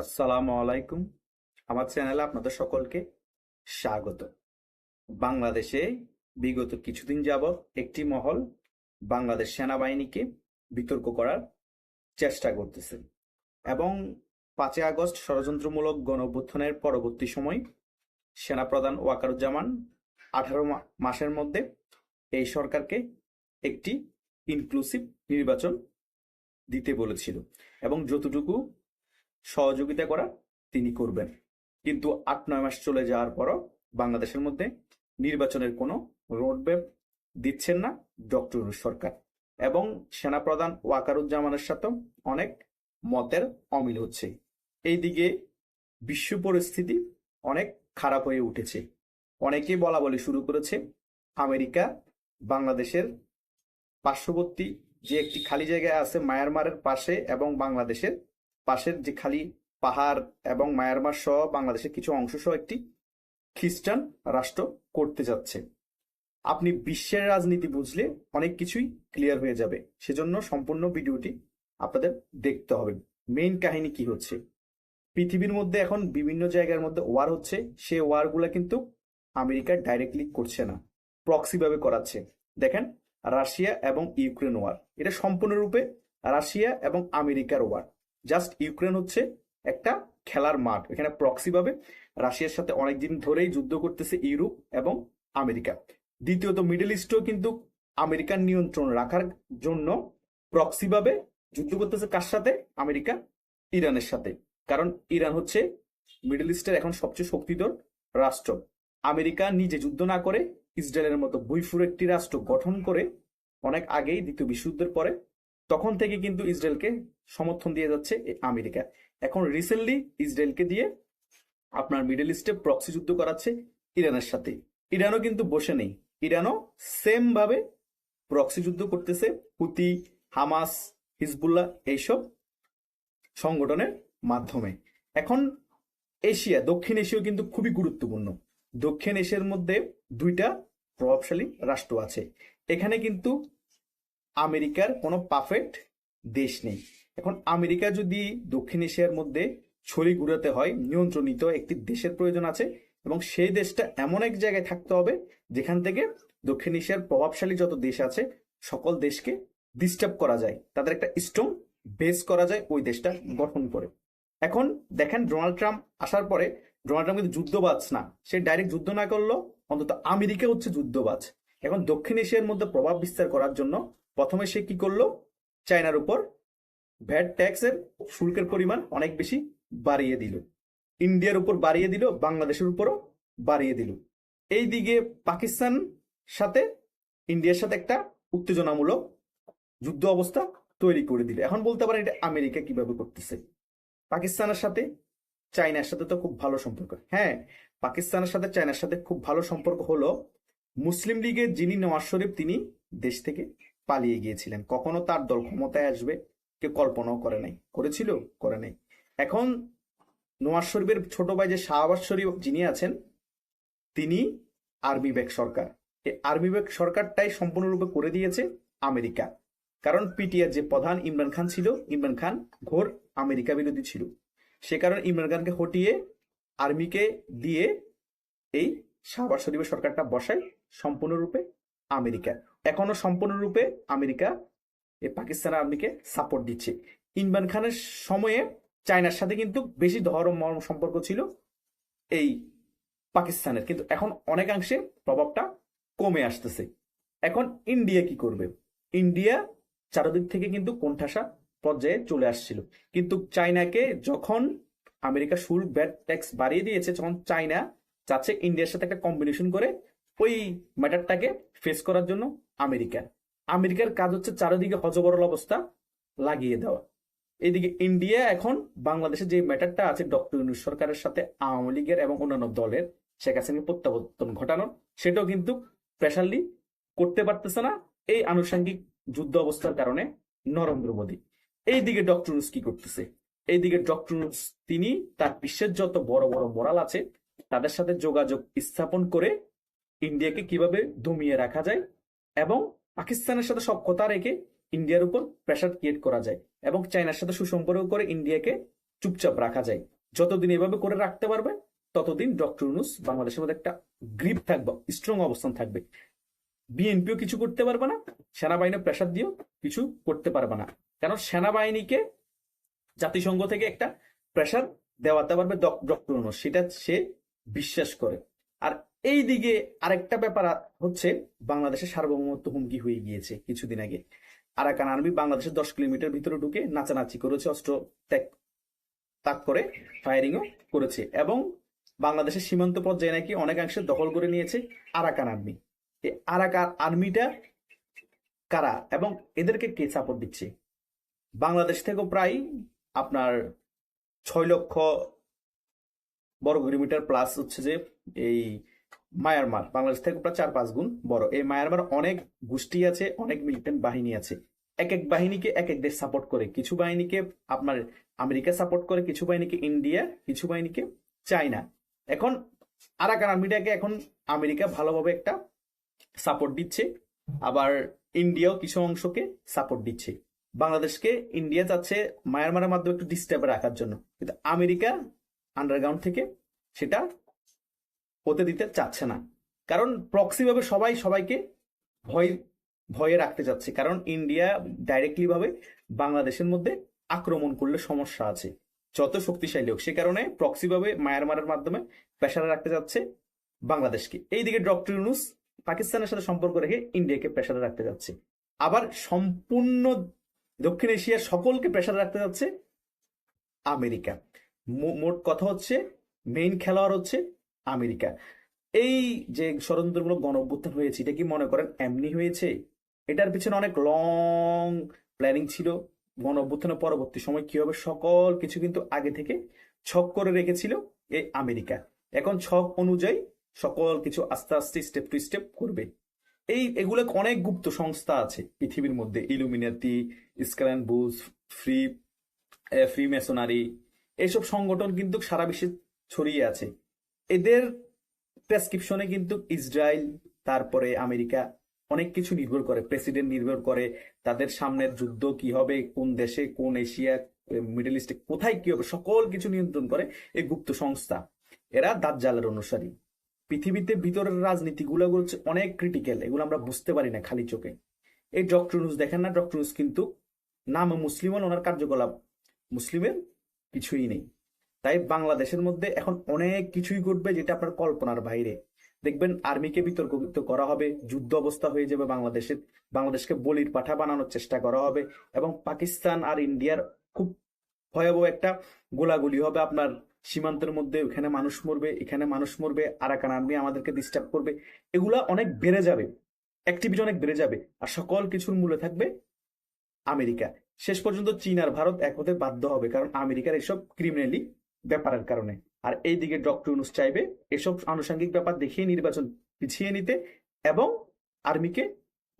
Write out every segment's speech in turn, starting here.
আসসালামু আলাইকুম। আমার চ্যানেলে আপনাদের সকলকে স্বাগত। বাংলাদেশে বিগত কিছুদিন যাবৎ একটি মহল বাংলাদেশ সেনাবাহিনীকে বিতর্ক করার চেষ্টা করতেছে এবং পাঁচই আগস্ট ষড়যন্ত্রমূলক গণ অভ্যুত্থানের পরবর্তী সময় সেনাপ্রধান ওয়াকারুজ্জামান আঠারো মাসের মধ্যে এই সরকারকে একটি ইনক্লুসিভ নির্বাচন দিতে বলেছিল এবং যতটুকু সহযোগিতা করা তিনি করবেন। কিন্তু আট, নয় মাস চলে যাওয়ার পরও বাংলাদেশের মধ্যে নির্বাচনের কোনো রোডম্যাপ দিচ্ছেন না ডক্টর সরকার। এবং সেনাপ্রধান ওয়াকারুজ্জামানের সাথেও অনেক মতের অমিল হচ্ছে। এইদিকে বিশ্ব পরিস্থিতি অনেক খারাপ হয়ে উঠেছে। অনেকে বলা বলি শুরু করেছে, আমেরিকা বাংলাদেশের পার্শ্ববর্তী যে একটি খালি জায়গায় আছে মায়ানমারের পাশে এবং বাংলাদেশের পাশের যে খালি পাহাড় এবং মায়ানমার সহ বাংলাদেশের কিছু অংশ সহ একটি খ্রিস্টান রাষ্ট্র করতে যাচ্ছে। আপনি বিশ্বের রাজনীতি বুঝলে অনেক কিছুই ক্লিয়ার হয়ে যাবে। সেজন্য সম্পূর্ণ ভিডিওটি আপনাদের দেখতে হবে। মেইন কাহিনী কি হচ্ছে? পৃথিবীর মধ্যে এখন বিভিন্ন জায়গার মধ্যে ওয়ার হচ্ছে। সে ওয়ারগুলো কিন্তু আমেরিকা ডাইরেক্টলি করছে না। প্রক্সিভাবে করাচ্ছে। দেখেন, রাশিয়া এবং ইউক্রেন ওয়ার এটা সম্পূর্ণরূপে রাশিয়া এবং আমেরিকার ওয়ার জাস্ট ইউক্রেন হচ্ছে একটা খেলার মাঠ। এখানে প্রক্সি ভাবে রাশিয়ার সাথে অনেকদিন ধরেই যুদ্ধ করতেছে ইউরোপ এবং আমেরিকা। দ্বিতীয়ত মিডল ইস্টও কিন্তু আমেরিকার নিয়ন্ত্রণ রাখার জন্য প্রক্সি ভাবে যুদ্ধ করতেছে কার সাথে? আমেরিকা, ইরানের সাথে। কারণ ইরান হচ্ছে মিডল ইস্টের এখন সবচেয়ে শক্তিধর রাষ্ট্র। আমেরিকা নিজে যুদ্ধ না করে ইসরায়েলের মতো বৈফুর একটি রাষ্ট্র গঠন করে অনেক আগেই দ্বিতীয় বিশ্বযুদ্ধের পরে তখন থেকে কিন্তু ইসরায়েলকে সমর্থন দিয়ে যাচ্ছে আমেরিকা। এখন রিসেন্টলি ইসরায়েলকে দিয়ে আপনার মিডল ইস্টে প্রক্সি যুদ্ধ করাচ্ছে ইরানের সাথে। ইরানও কিন্তু বসে নেই। ইরানও সেম ভাবে প্রক্সি যুদ্ধ করতেছে। হুতি, হামাস, হিজবুল্লাহ এইসব সংগঠনের মাধ্যমে। এখন এশিয়া, দক্ষিণ এশিয়া কিন্তু খুবই গুরুত্বপূর্ণ। দক্ষিণ এশিয়ার মধ্যে দুইটা প্রভাবশালী রাষ্ট্র আছে। এখানে কিন্তু আমেরিকার কোনো পারফেক্ট দেশ নেই। এখন আমেরিকা যদি দক্ষিণ এশিয়ার মধ্যে ছড়ি ঘুরাতে হয়, নিয়ন্ত্রণিত একটি দেশের প্রয়োজন আছে এবং সেই দেশটা এমন এক জায়গায় থাকতে হবে যেখান থেকে দক্ষিণ এশিয়ার প্রভাবশালী যত দেশ আছে, সকল দেশকে ডিস্টার্ব করা যায়। তাদের একটা স্ট্রং বেস করা যায় ওই দেশটা গঠন করে। এখন দেখেন ডোনাল্ড ট্রাম্প আসার পরে, ডোনাল্ড ট্রাম্প কিন্তু যুদ্ধবাজ না। সে ডাইরেক্ট যুদ্ধ না করল অন্তত আমেরিকা হচ্ছে যুদ্ধবাজ। এখন দক্ষিণ এশিয়ার মধ্যে প্রভাব বিস্তার করার জন্য প্রথমে সে কি করল? চায়নার উপর ভ্যাট ট্যাক্সের শুল্কের পরিমাণ অনেক বেশি বাড়িয়ে দিল। ইন্ডিয়ার উপর বাড়িয়ে দিল, বাংলাদেশের উপরও বাড়িয়ে দিল। এই দিকে পাকিস্তান সাথে, ইন্ডিয়ার সাথে একটা উত্তেজনামূলক যুদ্ধ অবস্থা তৈরি করে দিল। এখন বলতে পারেন এটা আমেরিকা কীভাবে করতেছে? পাকিস্তানের সাথে, চায়নার সাথে তো খুব ভালো সম্পর্ক। হ্যাঁ পাকিস্তানের সাথে, চায়নার সাথে খুব ভালো সম্পর্ক হলো মুসলিম লীগের যিনি নওয়াজ শরীফ, তিনি দেশ থেকে পালিয়ে গিয়েছিলেন। কখনো তার দল ক্ষমতায় আসবে, কেউ কল্পনাও করে নাই। করেছিল, করে নাই। এখন নওয়াজ শরীফের ছোট ভাই যে শাহবাজ শরীফ যিনি আছেন, তিনি আর্মি ব্যাগ সরকার। এই আর্মি ব্যাগ সরকারটাই সম্পূর্ণরূপে করে দিয়েছে আমেরিকা। কারণ পিটিআর যে প্রধান ইমরান খান ছিল, ইমরান খান ঘোর আমেরিকা বিরোধী ছিল। সে কারণে ইমরান খানকে হটিয়ে আর্মিকে দিয়ে এই শাহবাজ শরীফের সরকারটা বসায়। সম্পূর্ণরূপে আমেরিকা। এখনও সম্পূর্ণরূপে আমেরিকা এই পাকিস্তান আর্মিকে সাপোর্ট দিচ্ছে। ইমরান খানের সময়ে চায়নার সাথে কিন্তু বেশি ধরম সম্পর্ক ছিল এই পাকিস্তানের। কিন্তু এখন অনেকাংশে প্রভাবটা কমে আসতেছে। এখন ইন্ডিয়া কি করবে? ইন্ডিয়া চারদিক থেকে কিন্তু কোণঠাসা পর্যায়ে চলে আসছিল। কিন্তু চায়নাকে যখন আমেরিকা শুল্ক, ব্যাট ট্যাক্স বাড়িয়ে দিয়েছে, তখন চায়না চাচ্ছে ইন্ডিয়ার সাথে একটা কম্বিনেশন করে ওই ম্যাটারটাকে ফেস করার জন্য আমেরিকার। আমেরিকার কাজ হচ্ছে চারিদিকে হজবরল অবস্থা লাগিয়ে দেওয়া। এদিকে ইন্ডিয়া এখন বাংলাদেশে যে ম্যাটারটা আছে, ডক্টর ইউনুস সরকারের সাথে আওয়ামী লীগের এবং অন্যান্য দলের, শেখ হাসিনার প্রত্যাবর্তন ঘটানোর সেটাও কিন্তু প্রেশারলি করতে পারতেছে না এই আনুষঙ্গিক যুদ্ধ অবস্থার কারণে নরেন্দ্র মোদী। এইদিকে ডক্টর ইউনুস কি করতেছে? এইদিকে ডক্টর ইউনুস, তিনি তার বিশ্বের যত বড় বড় মোরাল আছে, তাদের সাথে যোগাযোগ স্থাপন করে ইন্ডিয়াকে কীভাবে দমিয়ে রাখা যায় এবং পাকিস্তানের সাথে সব কথা রেখে ইন্ডিয়ার উপর প্রেশার ক্রিয়েট করা যায় এবং চায়নার সাথে সুসম্পর্ক করে ইন্ডিয়াকে চুপচাপ রাখা যায়। যতদিন এভাবে করে রাখতে পারবে, ততদিন ডক্টর ইউনুস বাংলাদেশের মধ্যে একটা গ্রিপ থাকবে স্ট্রং অবস্থান থাকবে। বিএনপিও কিছু করতে পারবে না সেনাবাহিনী প্রেশার দিয়েও কিছু করতে পারবে না। কেন? সেনাবাহিনীকে জাতিসংঘ থেকে একটা প্রেশার দেওয়াতে পারবে ডক্টর ইউনুস, সেটা সে বিশ্বাস করে। আর এই দিকে আরেকটা ব্যাপার হচ্ছে বাংলাদেশের সার্বভৌমত্ব হুমকি হয়ে গিয়েছে কিছুদিন আগে। আরাকান আর্মি বাংলাদেশের দশ কিলোমিটার ভিতরে ঢুকে নাচানাচি করেছে, অস্ত্র ত্যাগ তাক করে ফায়ারিংও করেছে এবং বাংলাদেশের সীমান্ত পর্যায়ে নাকি অনেকাংশে দখল করে নিয়েছে আরাকান আর্মি। এই আরাকান আর্মিটা কারা এবং এদেরকে কে সাপোর্ট দিচ্ছে? বাংলাদেশ থেকেও প্রায় আপনার ছয় লক্ষ বর্গ কিলোমিটার প্লাস হচ্ছে যে এই মায়ানমার। বাংলাদেশ থেকে প্রায় চার পাঁচ গুণ বড়। এই মায়ানমার অনেক গোষ্ঠী আছে, অনেক মিলিটেন্ট বাহিনী আছে। এক এক বাহিনীকে এক এক দেশ সাপোর্ট করে। কিছু বাহিনীকে আপনার আমেরিকা সাপোর্ট করে, কিছু বাহিনীকে ইন্ডিয়া, কিছু বাহিনীকে চায়না। এখন আরাকান আর্মিটাকে এখন আমেরিকা ভালোভাবে একটা সাপোর্ট দিচ্ছে। আবার ইন্ডিয়াও কিছু অংশকে সাপোর্ট দিচ্ছে। বাংলাদেশকে ইন্ডিয়া চাচ্ছে মায়ানমারের মাধ্যমে একটু ডিস্টার্বে রাখার জন্য। কিন্তু আমেরিকা আন্ডারগ্রাউন্ড থেকে সেটা হতে দিতে চাচ্ছে না। কারণ প্রক্সিভাবে সবাই সবাইকে ভয়, ভয়ে রাখতে চাচ্ছে কারণ ইন্ডিয়া ডাইরেক্টলি ভাবে বাংলাদেশের মধ্যে আক্রমণ করলে সমস্যা আছে। যত শক্তিশালী হোক, সে কারণে প্রক্সিভাবে মায়ানমারের মাধ্যমে প্রেশারে রাখতে যাচ্ছে বাংলাদেশকে। এইদিকে ডক্টর ইউনুস পাকিস্তানের সাথে সম্পর্ক রেখে ইন্ডিয়াকে প্রেশারে রাখতে যাচ্ছে। আবার সম্পূর্ণ দক্ষিণ এশিয়ার সকলকে প্রেশারে রাখতে যাচ্ছে আমেরিকা। মোট কথা হচ্ছে মেইন খেলোয়াড় হচ্ছে আমেরিকা। এই যে ষড়যন্ত্রমূলক গণ অভ্যুত্থান হয়েছে, এটা কি মনে করেন এমনি হয়েছে? এটার পিছনে অনেক লং প্ল্যানিং ছিল। গণ অভ্যুত্থানের পরবর্তী সময় কি হবে সকল কিছু কিন্তু আগে থেকে ছক করে রেখেছিল এই আমেরিকা। এখন ছক অনুযায়ী সকল কিছু আস্তে আস্তে স্টেপ টু স্টেপ করবে। এই, এগুলো অনেক গুপ্ত সংস্থা আছে পৃথিবীর মধ্যে। ইলুমিনাতি স্ক্যান বুজ ফ্রি ফ্রি মেসোনারি এইসব সংগঠন কিন্তু সারা বিশ্বে ছড়িয়ে আছে। এদের প্রেসক্রিপশনে কিন্তু ইসরায়েল, তারপরে আমেরিকা অনেক কিছু নির্ভর করে প্রেসিডেন্ট নির্ভর করে তাদের সামনের যুদ্ধ কি হবে, কোন দেশে, কোন এশিয়া মিডল ইস্টে কোথায় কি হবে, সকল কিছু নিয়ন্ত্রণ করে এই গুপ্ত সংস্থা। এরা দাজ্জালের অনুসারী। পৃথিবীতে ভিতরের রাজনীতিগুলো হচ্ছে অনেক ক্রিটিক্যাল এগুলো আমরা বুঝতে পারি না খালি চোখে। এই ডক্টর নিউজ দেখেন না? ডক্টর নিউজ কিন্তু নাম মুসলিম ওনার কার্যকলাপ। মুসলিমের কিছুই নেই। তাই বাংলাদেশের মধ্যে এখন অনেক কিছুই ঘটবে যেটা আপনার কল্পনার বাইরে। দেখবেন আর্মিকে বিতর্কিত করা হবে, যুদ্ধ অবস্থা হয়ে যাবে বাংলাদেশের বাংলাদেশকে বলির পাঠা বানানোর চেষ্টা করা হবে এবং পাকিস্তান আর ইন্ডিয়ার খুব ভয়াবহ একটা গোলাগুলি হবে আপনার সীমান্তের মধ্যে, ওখানে মানুষ মরবে, এখানে মানুষ মরবে, আরাকান আর্মি আমাদেরকে ডিস্টার্ব করবে। এগুলা অনেক বেড়ে যাবে অ্যাক্টিভিটি অনেক বেড়ে যাবে আর সকল কিছুর মূলে থাকবে আমেরিকা। শেষ পর্যন্ত চীন আর ভারত এক হতে বাধ্য হবে কারণ আমেরিকার এসব ক্রিমিনালি ব্যাপারের কারণে। আর এইদিকে ডক্টর ইউনুস চাইবে এসব আনুষঙ্গিক ব্যাপার দেখিয়ে নির্বাচন পিছিয়ে নিতে এবং আর্মিকে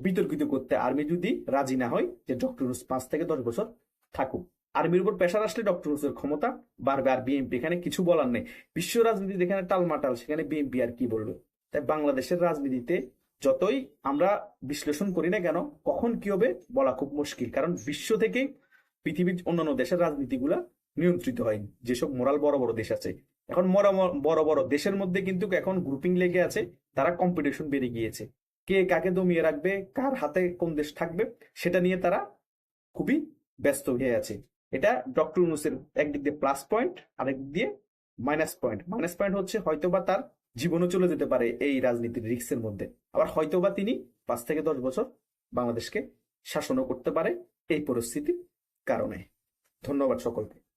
বিতর্কিত করতে আর্মি যদি রাজি না হয় যে ডক্টর ইউনুস পাঁচ থেকে দশ বছর থাকুক। আর্মির উপর প্রেশার আসলে ডক্টর ইউনুসের ক্ষমতা বাড়বে আর বিএনপি, এখানে কিছু বলার নেই। বিশ্ব রাজনীতি যেখানে টালমাটাল, সেখানে বিএনপি আর কি বলবে? তাই বাংলাদেশের রাজনীতিতে যতই আমরা বিশ্লেষণ করি না কেন, কখন কি হবে বলা খুব মুশকিল। কারণ বিশ্ব থেকে পৃথিবীর অন্যান্য দেশের রাজনীতিগুলা নিয়ন্ত্রিত হয়। যেসব মোরাল বড় বড় দেশ আছে। এখন বড় বড় দেশের মধ্যে কিন্তু এখন গ্রুপিং লেগে আছে। তারা কম্পিটিশন বেড়ে গিয়েছে। কে কাকে দমিয়ে রাখবে, কার হাতে কোন দেশ থাকবে, সেটা নিয়ে তারা খুবই ব্যস্ত হয়ে আছে। এটা ডক্টর ইউনুসের একদিক দিয়ে প্লাস পয়েন্ট আরেক দিয়ে মাইনাস পয়েন্ট মাইনাস পয়েন্ট হচ্ছে হয়তোবা তার জীবনও চলে যেতে পারে এই রাজনীতির রিক্সের মধ্যে। আবার হয়তোবা তিনি পাঁচ থেকে দশ বছর বাংলাদেশকে শাসনও করতে পারে এই পরিস্থিতির কারণে। ধন্যবাদ সকলকে।